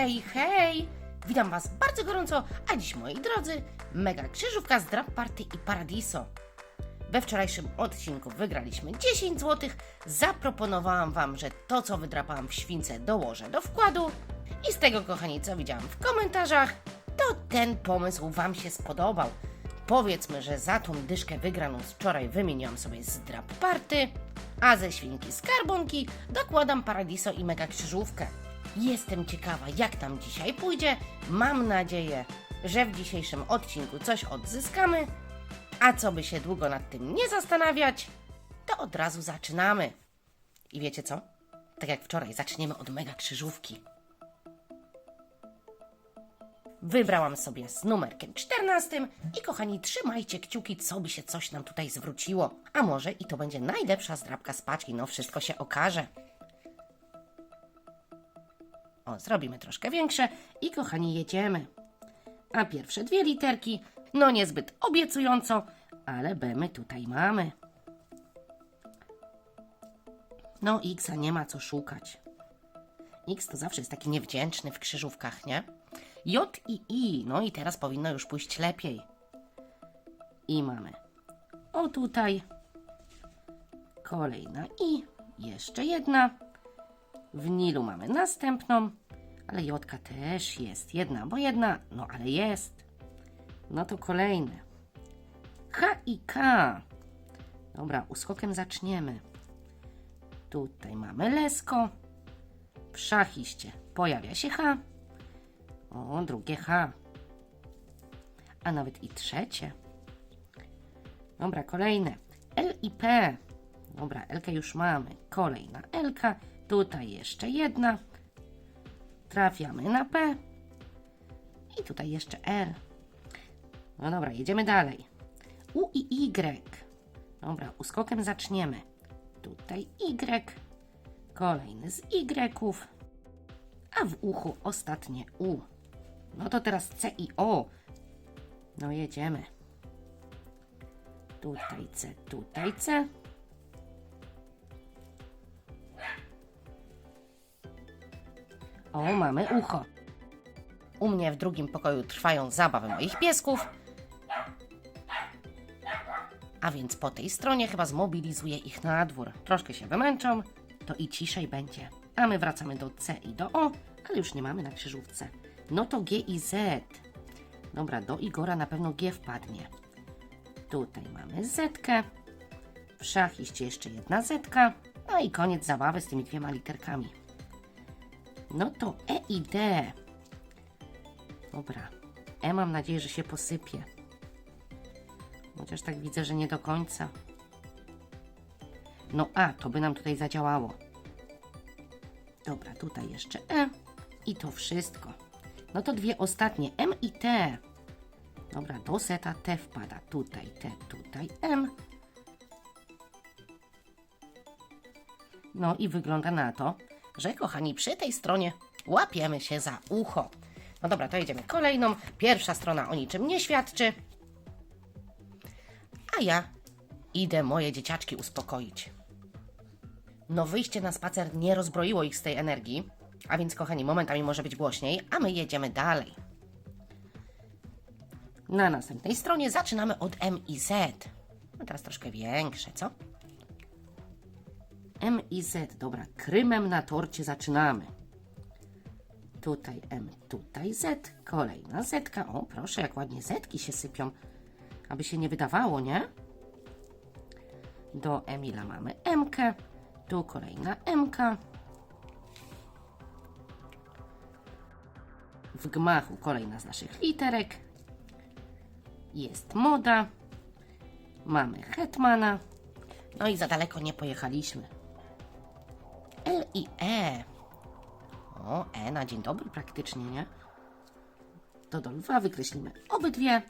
Hej, hej! Witam Was bardzo gorąco, a dziś moi drodzy, mega krzyżówka z Drap Party i Paradiso. We wczorajszym odcinku wygraliśmy 10 zł. Zaproponowałam Wam, że to co wydrapałam w śwince dołożę do wkładu. I z tego, kochani, co widziałam w komentarzach, to ten pomysł Wam się spodobał. Powiedzmy, że za tą dyszkę wygraną z wczoraj wymieniłam sobie z Drap Party, a ze świnki skarbonki dokładam Paradiso i mega krzyżówkę. Jestem ciekawa, jak tam dzisiaj pójdzie. Mam nadzieję, że w dzisiejszym odcinku coś odzyskamy. A co by się długo nad tym nie zastanawiać, to od razu zaczynamy. I wiecie co? Tak jak wczoraj, zaczniemy od mega krzyżówki. Wybrałam sobie z numerkiem 14 i kochani, trzymajcie kciuki, co by się coś nam tutaj zwróciło. A może i to będzie najlepsza zdrabka z paczki, no wszystko się okaże. O, zrobimy troszkę większe i kochani, jedziemy. A pierwsze dwie literki, no niezbyt obiecująco, ale B my tutaj mamy. No X nie ma co szukać. X to zawsze jest taki niewdzięczny w krzyżówkach, nie? J i I, no i teraz powinno już pójść lepiej. I mamy. O tutaj. Kolejna I. Jeszcze jedna. W Nilu mamy następną, ale Jotka też jest. Jedna, bo jedna, no ale jest. No to kolejne. H i K. Dobra, uskokiem zaczniemy. Tutaj mamy lesko. W szachiście pojawia się H. O, drugie H. A nawet i trzecie. Dobra, kolejne. L i P. Dobra, Elkę już mamy. Kolejna Elka. Tutaj jeszcze jedna. Trafiamy na P. I tutaj jeszcze R. No dobra, jedziemy dalej. U i Y. Dobra, uskokiem zaczniemy. Tutaj Y. Kolejny z Y. A w uchu ostatnie U. No to teraz C i O. No jedziemy. Tutaj C, tutaj C. O, mamy ucho. U mnie w drugim pokoju trwają zabawy moich piesków. A więc po tej stronie chyba zmobilizuję ich na dwór. Troszkę się wymęczą, to i ciszej będzie. A my wracamy do C i do O, ale już nie mamy na krzyżówce. No to G i Z. Dobra, do Igora na pewno G wpadnie. Tutaj mamy Z. W szachiście jeszcze jedna Z. No i koniec zabawy z tymi dwiema literkami. No to E i D. Dobra. E mam nadzieję, że się posypie. Chociaż tak widzę, że nie do końca. No A, to by nam tutaj zadziałało. Dobra, tutaj jeszcze E. I to wszystko. No to dwie ostatnie, M i T. Dobra, do seta T wpada. Tutaj T, tutaj M. No i wygląda na to, że kochani, przy tej stronie łapiemy się za ucho. No dobra, to jedziemy kolejną. Pierwsza strona o niczym nie świadczy. A ja idę moje dzieciaczki uspokoić. No wyjście na spacer nie rozbroiło ich z tej energii, a więc kochani, momentami może być głośniej, a my jedziemy dalej. Na następnej stronie zaczynamy od M i Z. No teraz troszkę większe, co? M i Z. Dobra, krymem na torcie zaczynamy. Tutaj M, tutaj Z. Kolejna Z. O, proszę, jak ładnie Zetki się sypią. Aby się nie wydawało, nie? Do Emila mamy M. -kę. Tu kolejna M. -ka. W gmachu kolejna z naszych literek. Jest moda. Mamy hetmana. No i za daleko nie pojechaliśmy. I E. O, E na dzień dobry praktycznie, nie? To do lwa wykreślimy obydwie.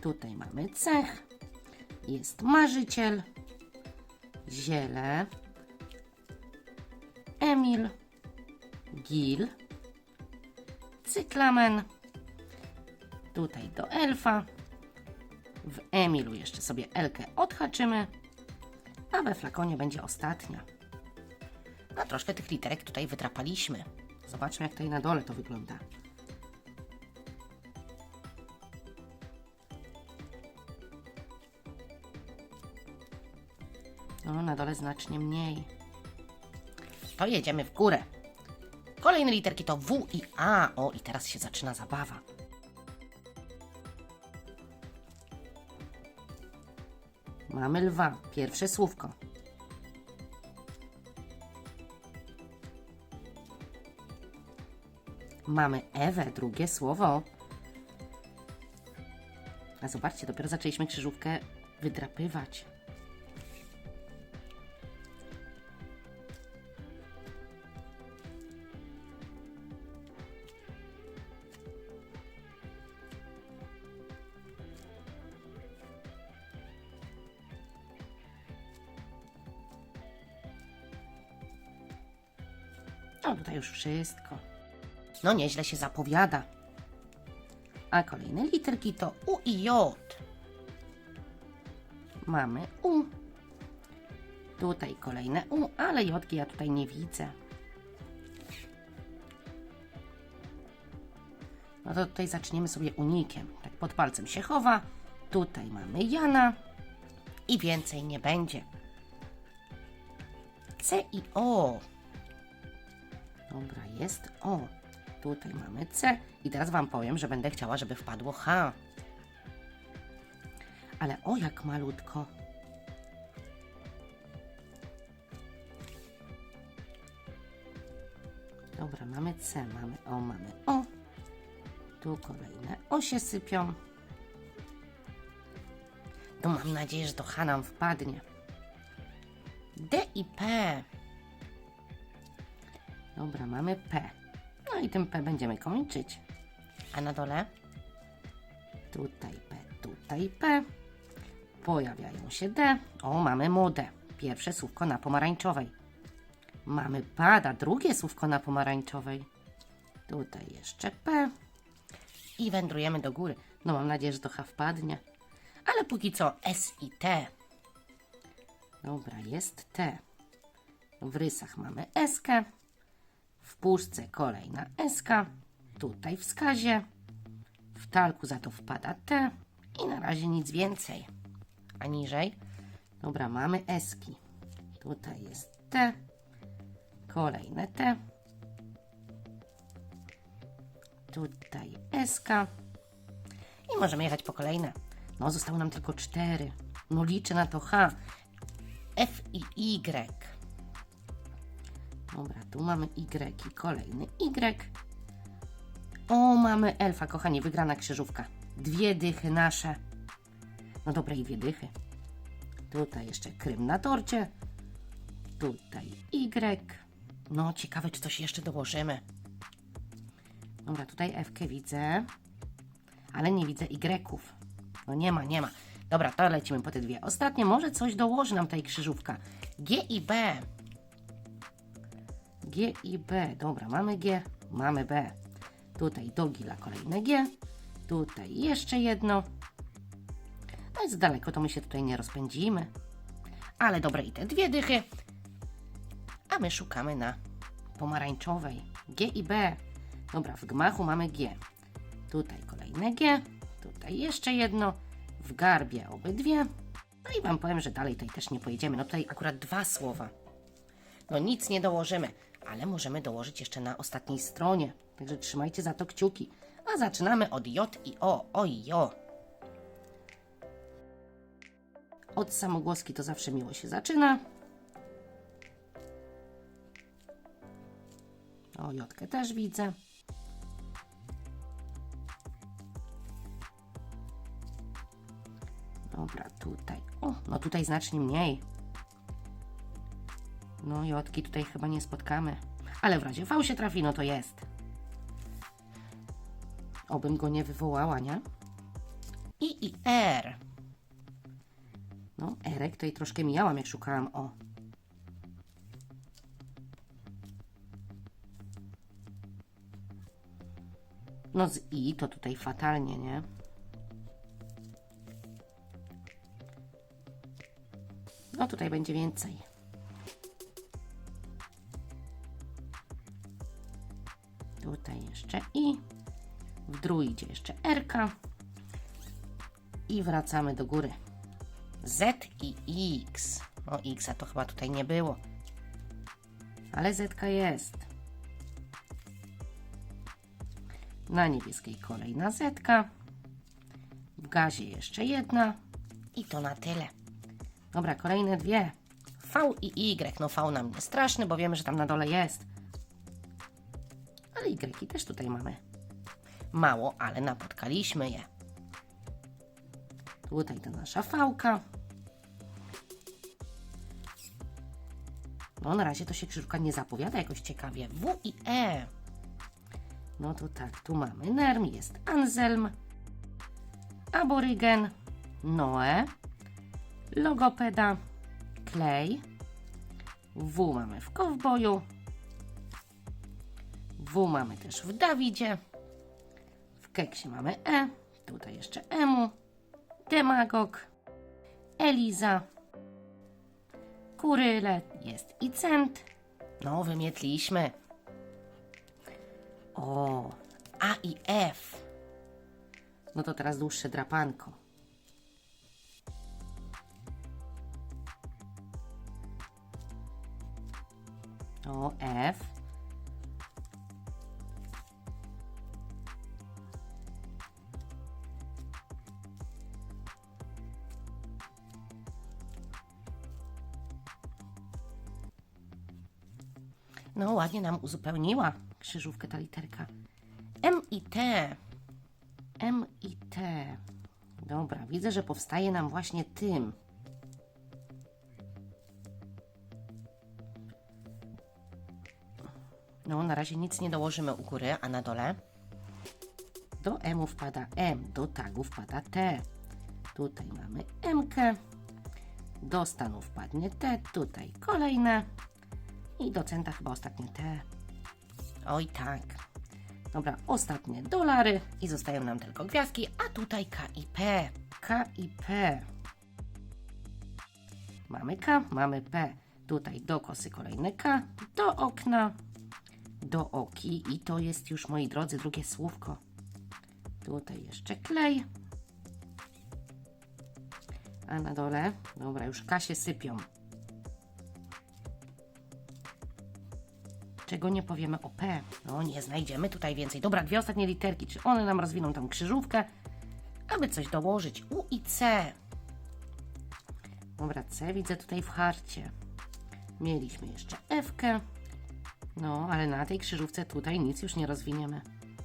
Tutaj mamy cech. Jest marzyciel. Ziele. Emil. Gil. Cyklamen. Tutaj do elfa. W Emilu jeszcze sobie Elkę odhaczymy a we flakonie będzie ostatnia. No troszkę tych literek tutaj wytrapaliśmy. Zobaczmy, jak tutaj na dole to wygląda. No, na dole znacznie mniej. To jedziemy w górę. Kolejne literki to W i A. O, i teraz się zaczyna zabawa. Mamy lwa. Pierwsze słówko. Mamy Ewę, drugie słowo. A zobaczcie, dopiero zaczęliśmy krzyżówkę wydrapywać. No tutaj już wszystko. No nieźle się zapowiada. A kolejne literki to U i J. Mamy U. Tutaj kolejne U, ale Jotki ja tutaj nie widzę. No to tutaj zaczniemy sobie unikiem. Tak pod palcem się chowa. Tutaj mamy Jana. I więcej nie będzie. C i O. Dobra, jest O. Tutaj mamy C. I teraz Wam powiem, że będę chciała, żeby wpadło H. Ale o jak malutko. Dobra, mamy C, mamy O, mamy O. Tu kolejne O się sypią. No mam nadzieję, że to H nam wpadnie. D i P. Dobra, mamy P. No i tym P będziemy kończyć. A na dole? Tutaj P, tutaj P. Pojawiają się D. O, mamy modę. Pierwsze słówko na pomarańczowej. Mamy pada, drugie słówko na pomarańczowej. Tutaj jeszcze P. I wędrujemy do góry. No mam nadzieję, że to H wpadnie. Ale póki co S i T. Dobra, jest T. W rysach mamy S. W puszce kolejna S. Tutaj w skazie. W talku za to wpada T. I na razie nic więcej. A niżej? Dobra, mamy eski. Tutaj jest T. Kolejne T. Tutaj SK. I możemy jechać po kolejne. No, zostały nam tylko cztery. No, liczę na to H. F i Y. Dobra, tu mamy Y kolejny Y. O, mamy elfa, kochanie, wygrana krzyżówka. Dwie dychy nasze. No dobra, i dwie dychy. Tutaj jeszcze krym na torcie. Tutaj Y. No, ciekawe, czy coś jeszcze dołożymy. Dobra, tutaj F widzę, ale nie widzę Y-ów. No nie ma, nie ma. Dobra, to lecimy po te dwie. Ostatnie, może coś dołoży nam tutaj krzyżówka. G i B. G i B. Dobra, mamy G, mamy B. Tutaj do gila kolejne G. Tutaj jeszcze jedno. No jest daleko, to my się tutaj nie rozpędzimy. Ale dobre i te dwie dychy. A my szukamy na pomarańczowej. G i B. Dobra, w gmachu mamy G. Tutaj kolejne G. Tutaj jeszcze jedno. W garbie obydwie. No i Wam powiem, że dalej tutaj też nie pojedziemy. No tutaj akurat dwa słowa. No nic nie dołożymy, ale możemy dołożyć jeszcze na ostatniej stronie. Także trzymajcie za to kciuki. A zaczynamy od J i O. Oj, jo. Od samogłoski to zawsze miło się zaczyna. O, Jotkę też widzę. Dobra, tutaj. O, no tutaj znacznie mniej. No, Jotki tutaj chyba nie spotkamy. Ale w razie V się trafi, no to jest. Obym go nie wywołała, nie? I i R. No, Erek tutaj troszkę mijałam, jak szukałam o. No z i to tutaj fatalnie, nie? No tutaj będzie więcej. W druidzie jeszcze R. I wracamy do góry. Z i X. O, X to chyba tutaj nie było. Ale Z jest. Na niebieskiej kolejna Z. W gazie jeszcze jedna. I to na tyle. Dobra, kolejne dwie. V i Y. No V nam nie straszny, bo wiemy, że tam na dole jest. Ale Y też tutaj mamy. Mało, ale napotkaliśmy je. Tutaj to nasza fałka. No na razie to się krzyżówka nie zapowiada jakoś ciekawie. W i E. No to tak, tu mamy Nerm, jest Anselm, Aborygen, Noe, Logopeda, Klej, W mamy w Kowboju, W mamy też w Dawidzie, w Keksie mamy E, tutaj jeszcze Emu, Demagog, Eliza, Kuryle, jest i Cent. No, wymietliśmy. O, A i F. No to teraz dłuższe drapanko. O, F. No, ładnie nam uzupełniła krzyżówkę ta literka. M i T. M i T. Dobra, widzę, że powstaje nam właśnie tym. No, na razie nic nie dołożymy u góry, a na dole? Do M wpada M, do tagu wpada T. Tutaj mamy M. Do stanu wpadnie T, tutaj kolejne. I do centa chyba ostatnie T. Oj tak. Dobra, ostatnie dolary i zostają nam tylko gwiazdki, a tutaj K i P. K i P. Mamy K, mamy P. Tutaj do kosy kolejne K, do okna, do oki i to jest już, moi drodzy, drugie słówko. Tutaj jeszcze klej. A na dole, dobra, już K się sypią. Czego nie powiemy o P? No nie znajdziemy tutaj więcej. Dobra, dwie ostatnie literki. Czy one nam rozwiną tą krzyżówkę? Aby coś dołożyć. U i C. Dobra, C widzę tutaj w harcie. Mieliśmy jeszcze F. No, ale na tej krzyżówce tutaj nic już nie rozwiniemy.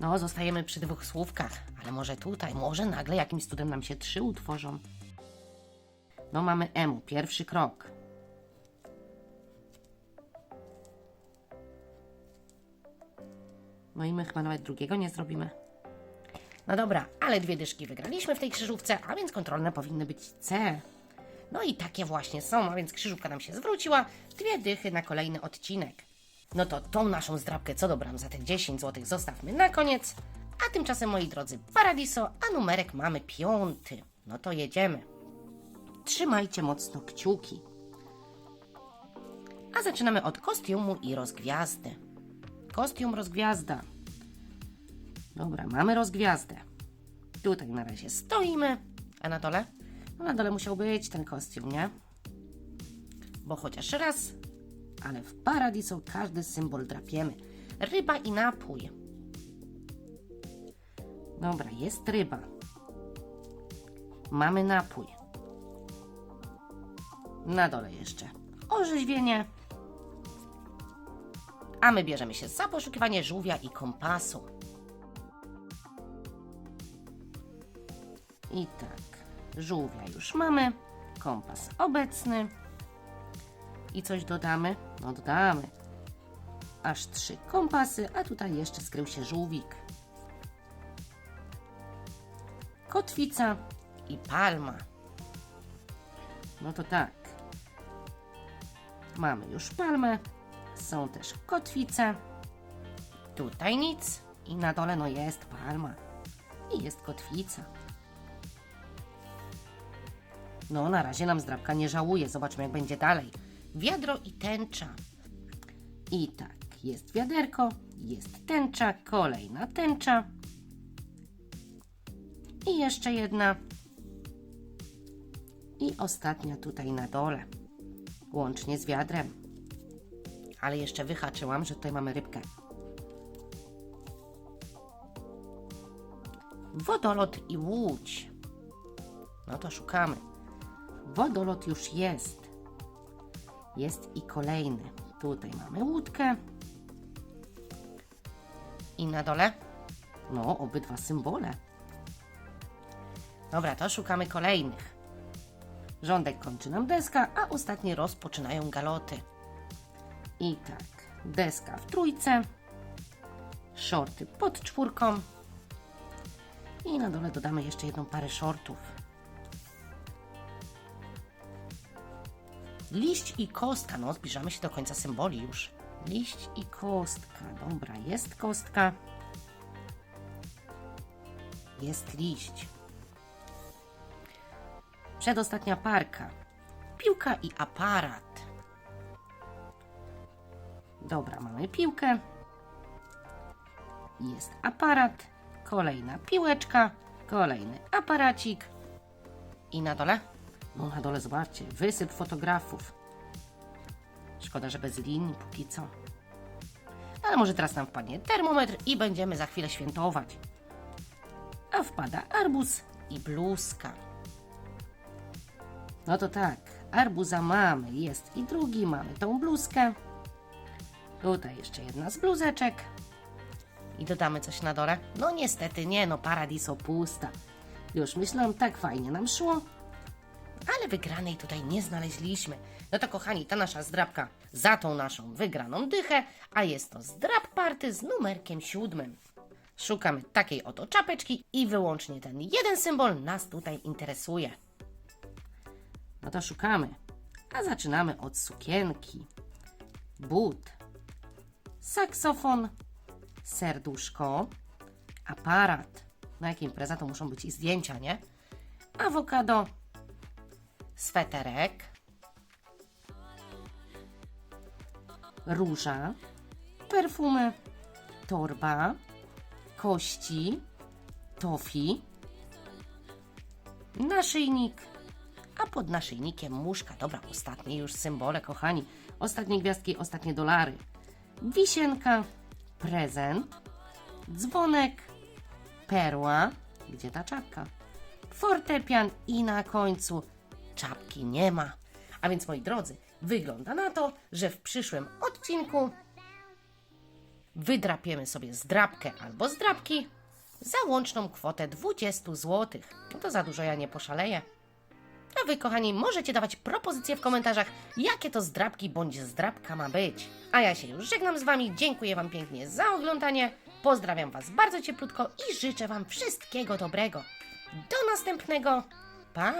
No, zostajemy przy dwóch słówkach. Ale może tutaj, może nagle jakimś cudem nam się trzy utworzą. No, mamy M, pierwszy krok. No i my chyba nawet drugiego nie zrobimy. No dobra, ale dwie dyszki wygraliśmy w tej krzyżówce, a więc kontrolne powinny być C. No i takie właśnie są, a więc krzyżówka nam się zwróciła. Dwie dychy na kolejny odcinek. No to tą naszą zdrabkę, co dobram za te 10 zł, zostawmy na koniec. A tymczasem, moi drodzy, Paradiso, a numerek mamy piąty. No to jedziemy. Trzymajcie mocno kciuki. A zaczynamy od kostiumu i rozgwiazdy. Kostium rozgwiazda. Dobra, mamy rozgwiazdę. Tutaj na razie stoimy. A na dole? No na dole musiał być ten kostium, nie? Bo chociaż raz, ale w Paradiso każdy symbol drapiemy. Ryba i napój. Dobra, jest ryba. Mamy napój. Na dole jeszcze orzeźwienie. A my bierzemy się za poszukiwanie żółwia i kompasu. I tak, żółwia już mamy, kompas obecny. I coś dodamy? No dodamy. Aż trzy kompasy, a tutaj jeszcze skrył się żółwik. Kotwica i palma. No to tak. Mamy już palmę, są też kotwice. Tutaj nic. I na dole no jest palma. I jest kotwica. No, na razie nam zdrabka nie żałuje. Zobaczmy, jak będzie dalej. Wiadro i tęcza. I tak, jest wiaderko, Jest tęcza, kolejna tęcza. I jeszcze jedna. I ostatnia tutaj na dole. Łącznie z wiadrem. Ale jeszcze wyhaczyłam, że tutaj mamy rybkę. Wodolot i łódź. No to szukamy. Wodolot już jest. Jest i kolejny. Tutaj mamy łódkę. I na dole? No, obydwa symbole. Dobra, to szukamy kolejnych. Rządek kończy nam deska, a ostatnie rozpoczynają galoty. I tak, deska w trójce, shorty pod czwórką i na dole dodamy jeszcze jedną parę shortów. Liść i kostka, no zbliżamy się do końca symboli już. Liść i kostka, dobra, jest kostka. Jest liść. Przedostatnia parka. Piłka i aparat. Dobra, mamy piłkę. Jest aparat. Kolejna piłeczka. Kolejny aparacik. I na dole? No na dole zobaczcie, wysyp fotografów. Szkoda, że bez linii póki co. Ale może teraz nam wpadnie termometr i będziemy za chwilę świętować. A wpada arbuz i bluzka. No to tak, arbuza mamy, jest i drugi, mamy tą bluzkę. Tutaj jeszcze jedna z bluzeczek. I dodamy coś na dole? No niestety nie, no paradiso pusta. Już myślałam, tak fajnie nam szło, ale wygranej tutaj nie znaleźliśmy. No to kochani, ta nasza zdrabka za tą naszą wygraną dychę, a jest to zdrab party z numerkiem siódmym. Szukamy takiej oto czapeczki i wyłącznie ten jeden symbol nas tutaj interesuje. No to szukamy. A zaczynamy od sukienki, but, saksofon, serduszko, aparat. Na jakie impreza to muszą być i zdjęcia, nie? Awokado, sweterek, róża, perfumy, torba, kości, tofi, naszyjnik, a pod naszyjnikiem muszka. Dobra, ostatnie już symbole, kochani. Ostatnie gwiazdki, ostatnie dolary. Wisienka, prezent, dzwonek, perła, gdzie ta czapka? Fortepian i na końcu czapki nie ma. A więc moi drodzy, wygląda na to, że w przyszłym odcinku wydrapiemy sobie zdrabkę albo zdrabki za łączną kwotę 20 zł. No to za dużo ja nie poszaleję. A wy, kochani, możecie dawać propozycje w komentarzach, jakie to zdrabki bądź zdrabka ma być. A ja się już żegnam z wami, dziękuję wam pięknie za oglądanie, pozdrawiam was bardzo cieplutko i życzę wam wszystkiego dobrego. Do następnego. Pa!